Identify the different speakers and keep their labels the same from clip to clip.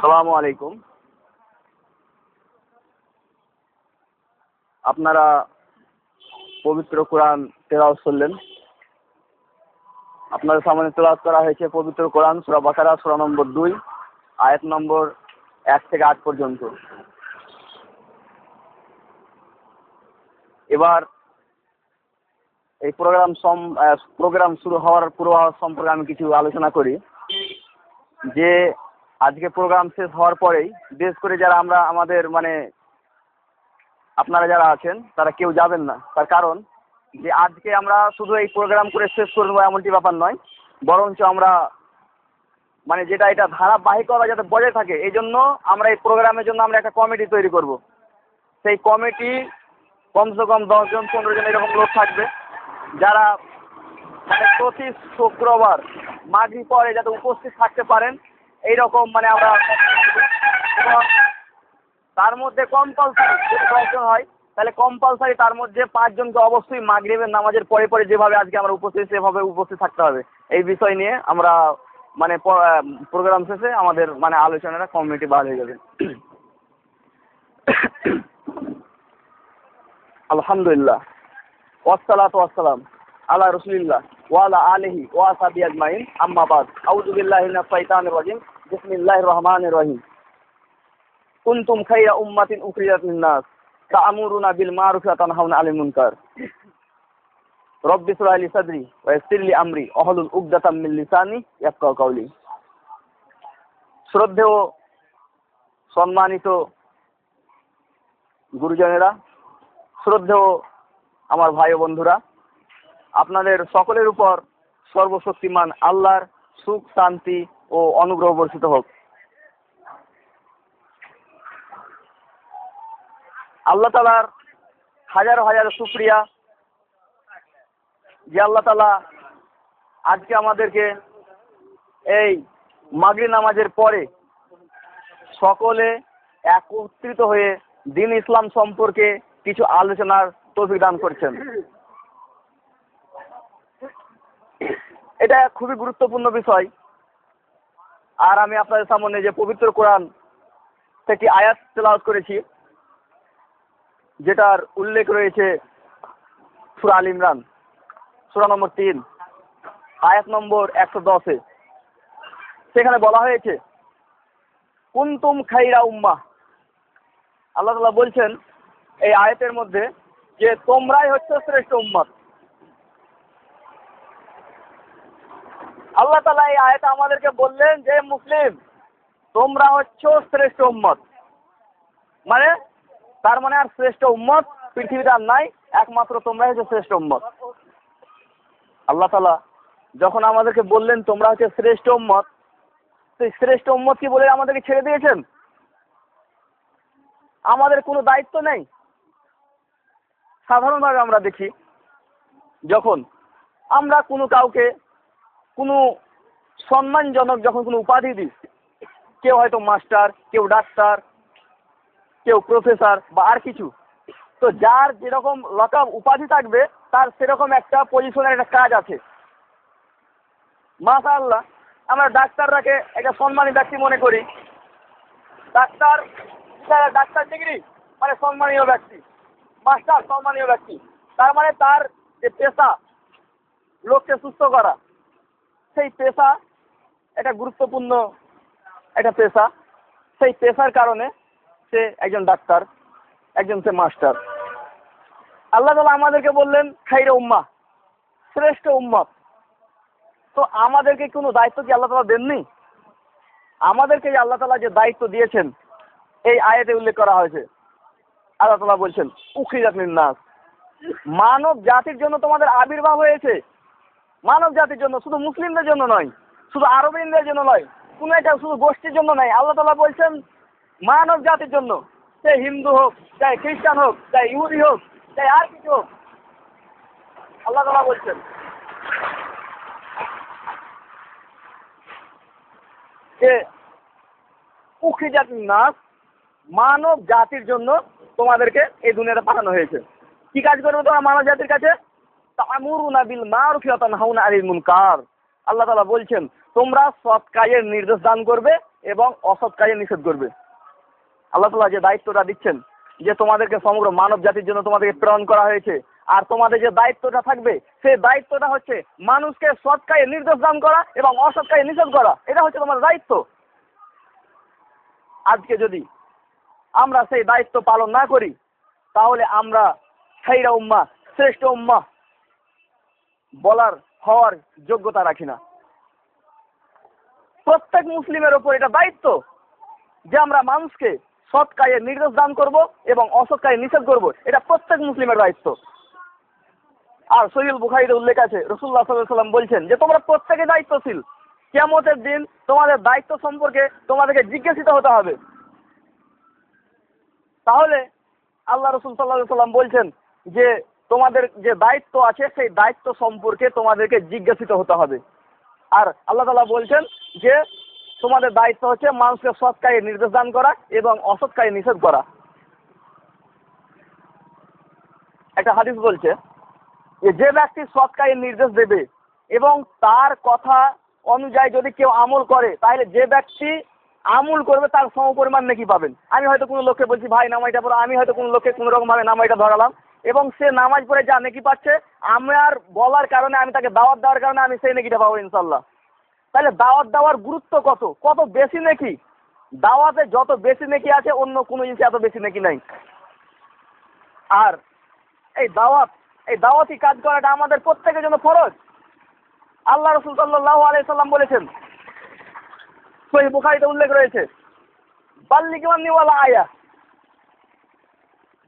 Speaker 1: সালামু আলাইকুম। আপনারা পবিত্র কোরআন তেলাওয়াত করলেন। আপনাদের সামনে তেলাওয়াত করা হয়েছে পবিত্র কোরআন, সূরা বাকারা, সূরা নম্বর দুই, আয়াত নম্বর এক থেকে আট পর্যন্ত। এবার এই প্রোগ্রাম সম প্রোগ্রাম শুরু হওয়ার পূর্বাভাস সম্পর্কে আমি কিছু আলোচনা করি। যে আজকে প্রোগ্রাম শেষ হওয়ার পরেই, বিশেষ করে যারা আমরা, আমাদের মানে আপনারা যারা আছেন, তারা কেউ যাবেন না। তার কারণ যে আজকে আমরা শুধু এই প্রোগ্রাম করে শেষ করে দেবো এমনটি ব্যাপার নয়, বরঞ্চ আমরা মানে যেটা এটা ধারাবাহিকতা যাতে বজায় থাকে, এই জন্য আমরা এই প্রোগ্রামের জন্য আমরা একটা কমিটি তৈরি করব। সেই কমিটি কমসে কম দশজন পনেরো জন এরকম লোক থাকবে, যারা মানে প্রতি শুক্রবার মাঘি পরে যাতে উপস্থিত থাকতে পারেন এইরকম মানে আমরা তার মধ্যে কম্পালসারি যদি হয়, তাহলে কম্পালসারি তার মধ্যে পাঁচজনকে অবশ্যই মাগরিবের নামাজের পরে পরে যেভাবে আজকে আমরা উপস্থিত সেভাবে উপস্থিত থাকতে হবে। এই বিষয় নিয়ে আমরা মানে প্রোগ্রাম শেষে আমাদের মানে আলোচনাটা কমিটি বার হয়ে যাবে। আলহামদুলিল্লাহ। ওয়াসসালাত ওয়াসসালাম আলা রসুলিল্লাহ ওয়ালা আলিহি ওয়া সাবি আজমাইন। আম্মা বাদ। আউযু বিল্লাহি মিনাশ রাজিম। বিসমিল্লাহির রহমানির রহিম। কুনতুম খাইরা উম্মাতিন উখরিজাত লিন-নাস। তা'মুরুনা বিল মা'রুফ ওয়া তানহাউনা মুনকার। সাদরি আমরি। ওয়াহলুল উকদাতাম শ্রদ্ধেয়, সম্মানিত গুরুজনেরা, শ্রদ্ধেয় আমার ভাই বন্ধুরা, আপনাদের সকলের উপর সর্বশক্তিমান আল্লাহর সুখ, শান্তি ও অনুগ্রহ বর্ষিত হোক। আল্লাহ তালার হাজার হাজার শুক্রিয়া যে আল্লাহ তালা আজকে আমাদেরকে এই মাগরি নামাজের পরে সকলে একত্রিত হয়ে দিন ইসলাম সম্পর্কে কিছু আলোচনার তৌফিক দান করছেন। এটা খুবই গুরুত্বপূর্ণ বিষয়। আর আমি আপনাদের সামনে যে পবিত্র কোরআন থেকে আয়াত তেলাওয়াত করেছি, যেটার উল্লেখ রয়েছে সুরা আল ইমরান, সুরা নম্বর তিন, আয়াত নম্বর একশো দশে। সেখানে বলা হয়েছে, কুন্তুম খাইরা উম্মা আল্লাহ তালা বলছেন, এই আয়াতের মধ্যে যে তোমরাই হচ্ছে শ্রেষ্ঠ উম্মত আল্লাহ তালা এই আয়াতে আমাদেরকে বললেন যে মুসলিম, তোমরা হচ্ছ শ্রেষ্ঠ উম্মত। মানে তার মানে আর শ্রেষ্ঠ উম্মত পৃথিবীতে আর নাই, একমাত্র তোমরা হচ্ছে শ্রেষ্ঠ উম্মত। আল্লাহ তালা যখন আমাদেরকে বললেন, তোমরা হচ্ছে শ্রেষ্ঠ উম্মত, সেই শ্রেষ্ঠ উম্মত কি বলে আমাদেরকে ছেড়ে দিয়েছেন? আমাদের কোনো দায়িত্ব নেই। সাধারণভাবে আমরা দেখি, যখন আমরা কোনো কাউকে কোনো সম্মানজনক যখন কোনো উপাধি দিই কেউ হয়তো মাস্টার, কেউ ডাক্তার, কেউ প্রফেসর বা আর কিছু, তো যার যেরকম লকআপ উপাধি থাকবে, তার সেরকম একটা পজিশনের একটা কাজ আছে। মাশা আল্লাহ আমরা ডাক্তাররাকে একটা সম্মানী ব্যক্তি মনে করি। ডাক্তার ডাক্তার ডিগ্রি মানে সম্মানীয় ব্যক্তি। মাস্টার, সম্মানীয় ব্যক্তি। তার মানে তার যে পেশা, লোককে সুস্থ করা। সেই পেশা একটা গুরুত্বপূর্ণ একটা পেশা। সেই পেশার কারণে সে একজন ডাক্তার, একজন সে মাস্টার। আল্লাহ তালা আমাদেরকে বললেন, খাইরে উম্মা শ্রেষ্ঠ উম্মত তো আমাদেরকে কোনো দায়িত্ব কি আল্লাহ তালা দেননি? আমাদেরকে যে আল্লাহ তালা যে দায়িত্ব দিয়েছেন, এই আয়াতে উল্লেখ করা হয়েছে। আল্লাহ তালা বলছেন, উখিরাত নাস মানব জাতির জন্য তোমাদের আবির্ভাব হয়েছে। মানব জাতির জন্য, শুধু মুসলিমদের জন্য নয়, শুধু আরবিনদের জন্য নয়, কোনো একটা শুধু গোষ্ঠীর জন্য নয়, আল্লাহ তালা বলছেন, মানব জাতির জন্য, সে হিন্দু হোক চাই খ্রিস্টান হোক চাই ইহুদি হোক চাই আর কিছু হোক, আল্লাহ তালা বলছেন। যে উখিজাত নাস মানব জাতির জন্য তোমাদেরকে এই দুনিয়াতে পাঠানো হয়েছে। কি কাজ করবে তোমার মানব জাতির কাছে? তামুরুনা বিল মারুফ ওয়া তানহাউনা আনিল মুনকার। আল্লাহ তাআলা বলছেন, তোমরা সৎ কাজের নির্দেশ দান করবে এবং অসৎ কাজে নিষেধ করবে। আল্লাহ তালা যে দায়িত্বটা দিচ্ছেন, যে তোমাদেরকে সমগ্র মানব জাতির জন্য তোমাদেরকে প্রেরণ করা হয়েছে, আর তোমাদের যে দায়িত্বটা থাকবে, সেই দায়িত্বটা হচ্ছে মানুষকে সৎ কাজে নির্দেশ দান করা এবং অসৎ কাজে নিষেধ করা। এটা হচ্ছে তোমার দায়িত্ব। আজকে যদি আমরা সেই দায়িত্ব পালন না করি, তাহলে আমরা সেইরা উম্মা শ্রেষ্ঠ উম্মা বলার হওয়ার যোগ্যতা রাখি না। প্রত্যেক মুসলিমের ওপর এটা দায়িত্ব যে আমরা মানুষকে সৎ নির্দেশ দান করব এবং অসৎ নিষেধ করব, এটা প্রত্যেক মুসলিমের দায়িত্ব। আর সহিল বুখারিতে উল্লেখ আছে রসুল্লাহ সাল্লাম বলছেন যে, তোমরা প্রত্যেকে দায়িত্বশীল। কেমতের দিন তোমাদের দায়িত্ব সম্পর্কে তোমাদেরকে জিজ্ঞাসিত হতে হবে। তাহলে আল্লাহ রসুল সাল্লাহ সাল্লাম বলছেন যে তোমাদের যে দায়িত্ব আছে, সেই দায়িত্ব সম্পর্কে তোমাদেরকে জিজ্ঞাসিত হতে হবে। আর আল্লাহ তালা বলছেন যে, তোমাদের দায়িত্ব হচ্ছে মানুষকে সৎ নির্দেশ দান করা এবং অসৎ কাজে নিষেধ করা। একটা হাদিস বলছে যে যে ব্যক্তি সৎ নির্দেশ দেবে এবং তার কথা অনুযায়ী যদি কেউ আমল করে, তাহলে যে ব্যক্তি আমল করবে, তার সমপরিমাণ নাকি পাবেন। আমি হয়তো কোনো লোককে বলছি, ভাই, নামাইটা পড়ো। আমি হয়তো কোনো লোককে কোনো রকম ভাবে নামাইটা ধরালাম। এবং সে নামাজ পড়ে যা নেকি পাচ্ছে আমার বলার কারণে, আমি তাকে দাওয়াত দেওয়ার কারণে আমি সেই নেকিটা পাবো ইনশাল্লাহ। তাহলে দাওয়াত দেওয়ার গুরুত্ব কত? কত বেশি নাকি? দাওয়াতে যত বেশি নাকি আছে, অন্য কোনো জিনিসে এত বেশি নাকি নাই। আর এই দাওয়াত, এই দাওয়াতি কাজ করাটা আমাদের প্রত্যেকের জন্য ফরজ। আল্লাহ রসুল সাল্লাহ আলাইসাল্লাম বলেছেন সহি বুখারিতে উল্লেখ রয়েছে বাল্লি কিমান নিওয়ালা আয়া।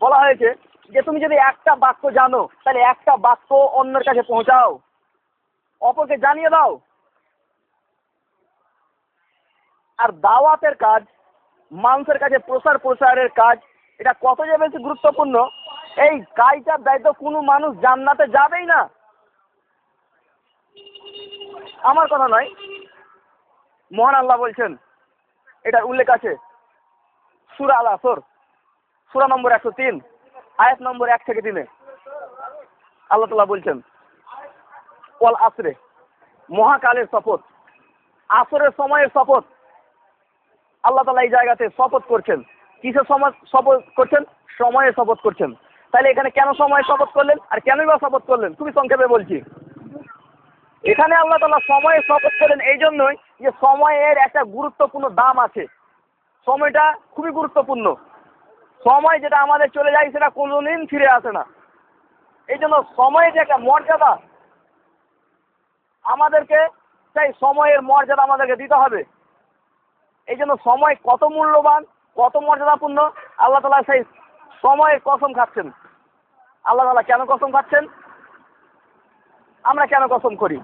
Speaker 1: বলা হয়েছে যে তুমি যদি একটা বাক্য জানো, তাহলে একটা বাক্য অন্যের কাছে পৌঁছাও। অপরকে জানিয়ে দাও। আর দাওয়াতের কাজ মানুষের কাছে প্রসার প্রসারের কাজ, এটা কত যে বেশি গুরুত্বপূর্ণ। এই কাজটার দায়িত্ব কোনো মানুষ জান্নাতে যাবেই না। আমার কথা নয়, মহান আল্লাহ বলছেন এটা উল্লেখ আছে, সুরা আল আসর, সুরা নম্বর একশো তিন। আয়াত নম্বর এক থেকে তিনে। আল্লাহ তালা বলছেন, ওয়াল আসরে, মহাকালের শপথ, আসরের সময়ের শপথ। আল্লাহ তালা এই জায়গাতে শপথ করছেন। কিসের সময় শপথ করছেন? সময়ে শপথ করছেন। তাহলে এখানে কেন সময় শপথ করলেন? আর কেনই বা শপথ করলেন? খুবই সংক্ষেপে বলছি। এখানে আল্লাহ তালা সময়ের শপথ করেন এই জন্যই যে সময়ের একটা গুরুত্বপূর্ণ দাম আছে। সময়টা খুবই গুরুত্বপূর্ণ। সময় যেটা আমাদের চলে যায়, সেটা কোনোদিন ফিরে আসে না। এই জন্য সময়ের যে একটা মর্যাদা, আমাদেরকে সেই সময়ের মর্যাদা আমাদেরকে দিতে হবে। এই জন্য সময় কত মূল্যবান, কত মর্যাদাপূর্ণ, আল্লাহ তালা সেই সময়ের কসম খাচ্ছেন। আল্লাহ তালা কেন কসম খাচ্ছেন? আমরা কেন কসম করি?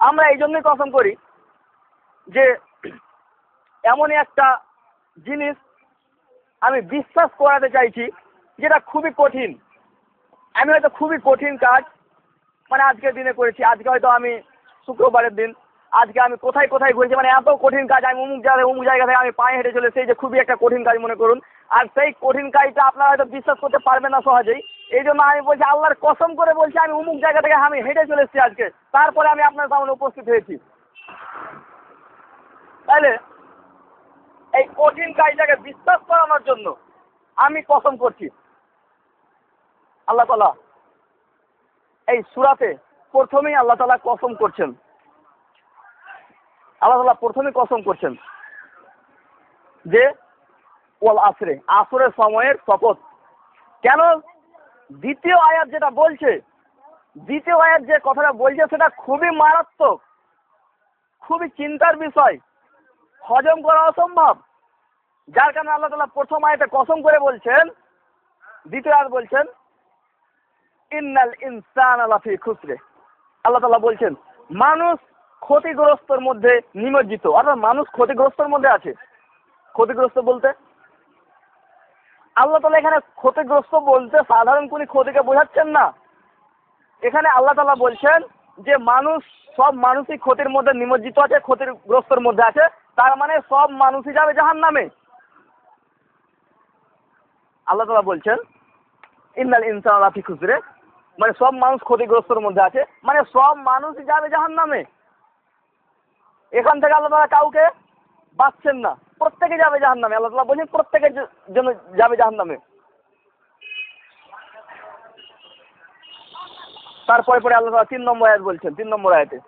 Speaker 1: আমরা এই জন্যই কসম করি যে, এমনই একটা জিনিস আমি বিশ্বাস করাতে চাইছি যেটা খুবই কঠিন। আমি হয়তো খুবই কঠিন কাজ মানে আজকের দিনে করেছি। আজকে হয়তো আমি শুক্রবারের দিন, আজকে আমি কোথায় কোথায় ঘুরেছি মানে এত কঠিন কাজ, আমি অমুক জায়গায় অমুক জায়গা থেকে আমি পায়ে হেঁটে চলে সেই যে খুবই একটা কঠিন কাজ মনে করুন। আর সেই কঠিন কাজটা আপনারা হয়তো বিশ্বাস করতে পারবেন না সহজেই। এই জন্য আমি বলছি, আল্লাহর কসম করে বলছি, আমি অমুক জায়গা থেকে আমি হেঁটে চলে এসেছি আজকে। তারপরে আমি আপনার সামনে উপস্থিত হয়েছি। তাহলে এই কঠিন কাজটাকে বিশ্বাস করানোর জন্য আমি কসম করছি। আল্লাহ তালা এই সুরাতে প্রথমেই আল্লাহ তালা কসম করছেন। আল্লাহ তালা প্রথমে কসম করছেন যে, ওয়াল আসরে, আসরের সময়ের শপথ। কেন? দ্বিতীয় আয়াত যেটা বলছে, দ্বিতীয় আয়াত যে কথাটা বলছে সেটা খুবই মারাত্মক, খুবই চিন্তার বিষয়। হজম করা অসম্ভব। যার কারণে আল্লাহ তালা প্রথম আয়াতে কসম করে বলছেন, দ্বিতীয় আয়াত বলছেন, ইন্নাল ইনসান আলাফি খুসরে। আল্লাহ তালা বলছেন, মানুষ ক্ষতিগ্রস্তর মধ্যে নিমজ্জিত। অর্থাৎ মানুষ ক্ষতিগ্রস্তর মধ্যে আছে। ক্ষতিগ্রস্ত বলতে? আল্লাহ তালা এখানে ক্ষতিগ্রস্ত বলতে সাধারণ কোনো ক্ষতিকে বোঝাচ্ছেন না। এখানে আল্লাহ তালা বলছেন যে, মানুষ সব মানুষই ক্ষতির মধ্যে নিমজ্জিত আছে, ক্ষতিগ্রস্তর মধ্যে আছে, তার মানে সব মানুষই যাবে জাহান নামে আল্লাহ তালা বলছেন ইন্দাল ইনসান আল্লাহ খুচরে মানে সব মানুষ ক্ষতিগ্রস্তর মধ্যে আছে। মানে সব মানুষই যাবে জাহান নামে এখান থেকে আল্লাহ তালা কাউকে বাঁচছেন না। প্রত্যেকে যাবে জাহান নামে আল্লাহ তালা বলছেন, প্রত্যেকের জন্য যাবে জাহান নামে তারপরে পরে আল্লাহ তালা তিন নম্বর আয়াত বলছেন, তিন নম্বর আয়াতে।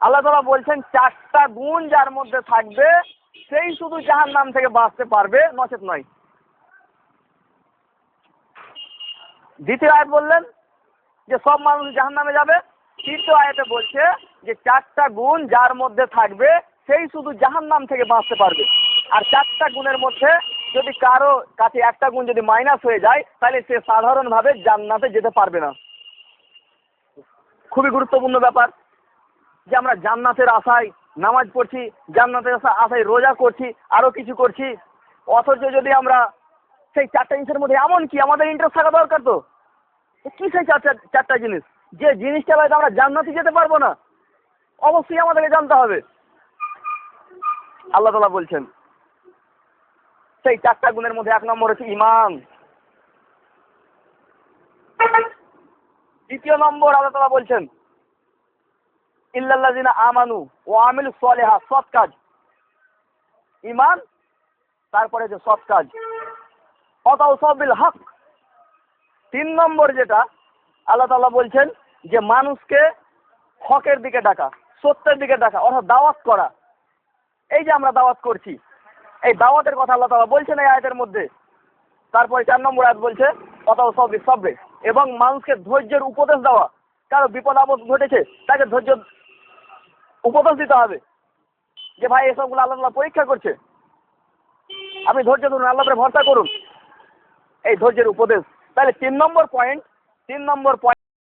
Speaker 1: আল্লাহ তালা বলছেন, চারটা গুণ যার মধ্যে থাকবে, সেই শুধু জাহান নাম থেকে বাঁচতে পারবে, নচেত নয়। দ্বিতীয় আয়াত বললেন যে, সব মানুষ জাহান নামে যাবে। তৃতীয় আয়াতে বলছে যে, চারটা গুণ যার মধ্যে থাকবে, সেই শুধু জাহান নাম থেকে বাঁচতে পারবে। আর চারটা গুণের মধ্যে যদি কারও কাছে একটা গুণ যদি মাইনাস হয়ে যায়, তাহলে সে সাধারণভাবে জান্নাতে যেতে পারবে না। খুবই গুরুত্বপূর্ণ ব্যাপার যে, আমরা জান্নাতের আশায় নামাজ পড়ছি, জান্নাতের আশা- আশায় রোজা করছি আরও কিছু করছি। অথচ যদি আমরা সেই চারটা জিনিসের মধ্যে এমন কি, আমাদের ইন্টারেস্ট থাকা দরকার তো? কি সেই চারটা চারটা জিনিস? যে জিনিসটা হয়তো আমরা জান্নাতে যেতে পারব না, অবশ্যই আমাদেরকে জানতে হবে। আল্লাহ তালা বলছেন, সেই চারটা গুণের মধ্যে এক নম্বর হচ্ছে ইমান দ্বিতীয় নম্বর আল্লাহ তালা বলছেন, ইল্লাল্লাযিনা আমানু ও আমিলু সলেহা, সৎ কাজ। ইমান তারপরে যে সৎ কাজ। অতাও সবিল হক তিন নম্বর যেটা, আল্লাহ তাআলা বলছেন যে মানুষকে হকের দিকে ডাকা, সত্যের দিকে ডাকা, অর্থাৎ দাওয়াত করা। এই যে আমরা দাওয়াত করছি, এই দাওয়াতের কথা আল্লাহ তাআলা বলছেন এই আয়াতের মধ্যে। তারপরে চার নম্বর আয়াত বলছে অতাও সবি সবে এবং মানুষকে ধৈর্যের উপদেশ দেওয়া। কারও বিপদ আপদ ঘটেছে, তাকে ধৈর্য, উপদেশ দিতে হবে। যে ভাই, এসবগুলো আল্লাহ তাআলা পরীক্ষা করছে। আপনি ধৈর্য ধরুন আল্লাহরে ভরসা করুন। এই ধৈর্যের উপদেশ। তাহলে তিন নম্বর পয়েন্ট তিন নম্বর পয়েন্ট